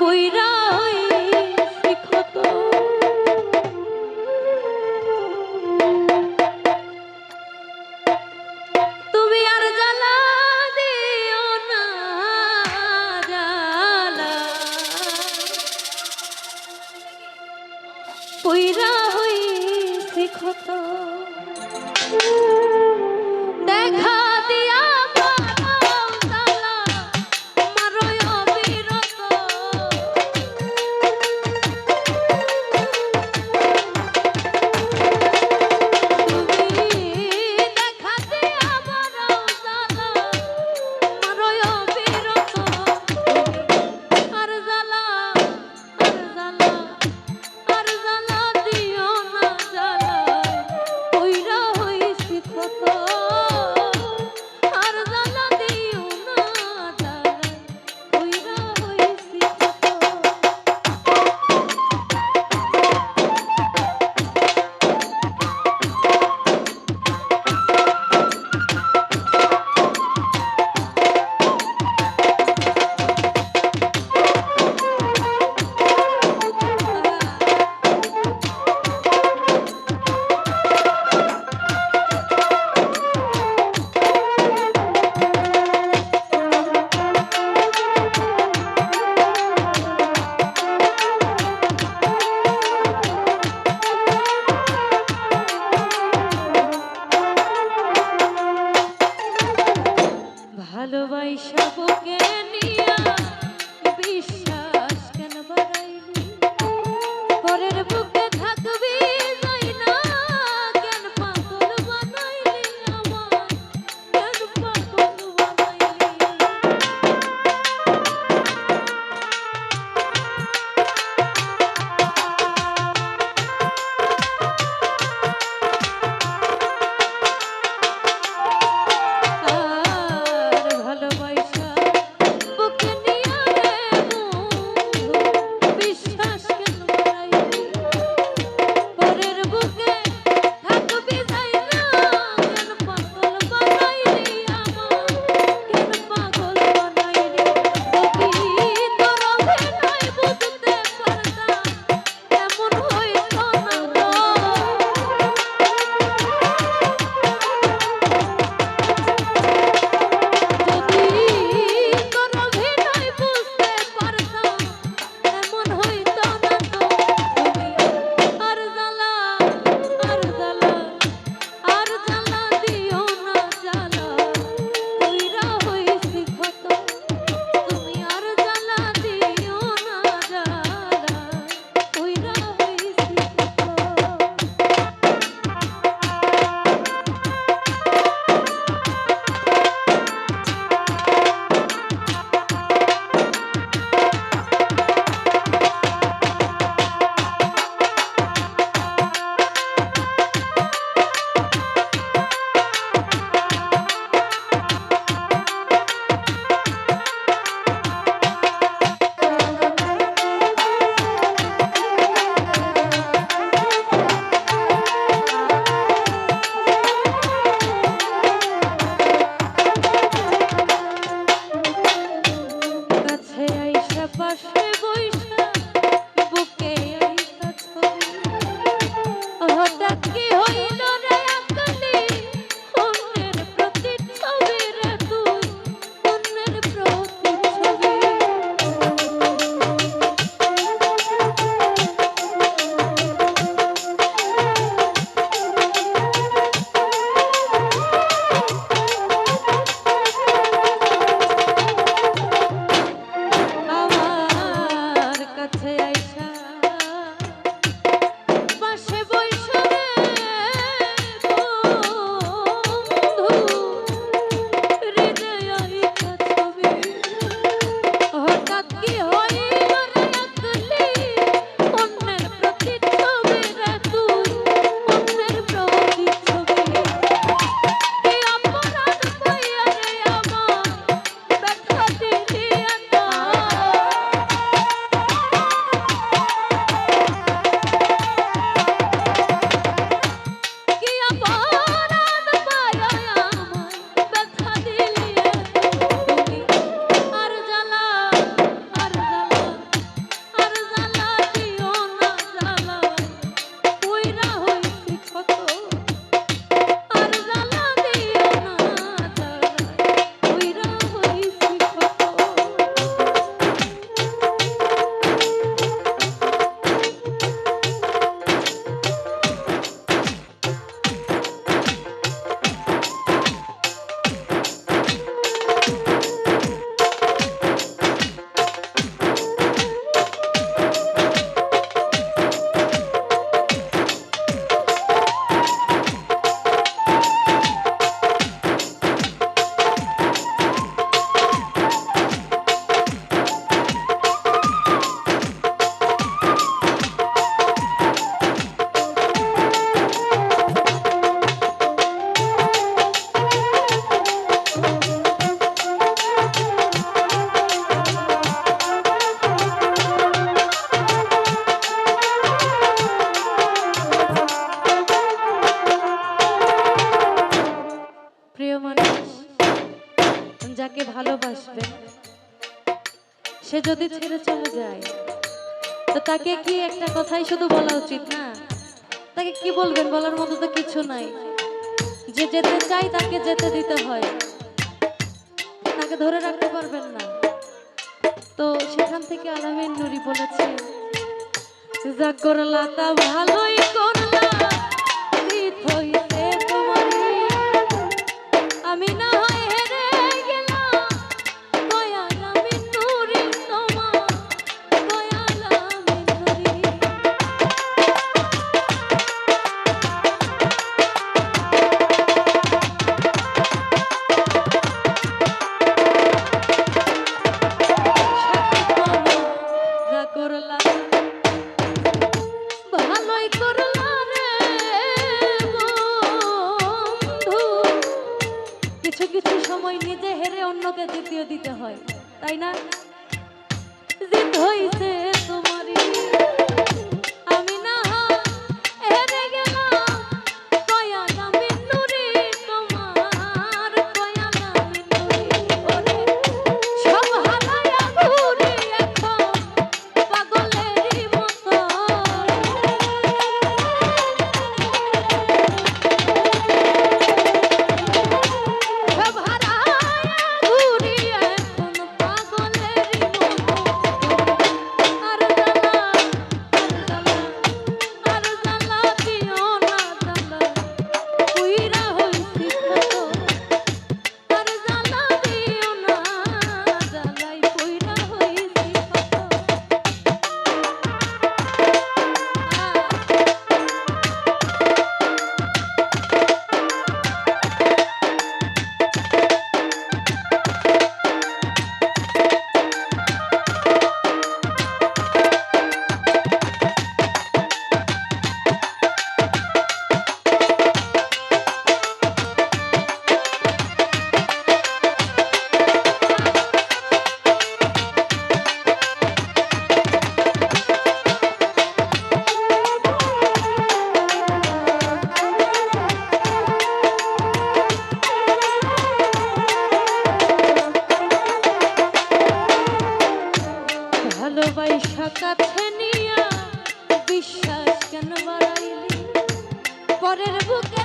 পইরা শিখত তুমি আর জ্বালা দিও না জ্বালা। পইরা হই শিখত ভালোবাসা বুকে নিয়ে boyun ছেড়ে চলে যায়। তো তাকে কি একটা কথাই শুধু বলা উচিত না? তাকে কি বলবেন? বলার মতো তো কিছু নাই। যে যেতে চাই তাকে যেতে দিতে হয়। তাকে ধরে রাখতে পারবেন না। তো সেখান থেকে আলামিন নুরি বলেছে যা করলা তা ভালোই করলা ভালোবাসা বিশ্বাস কেন বাড়াইলি? পরের বুকে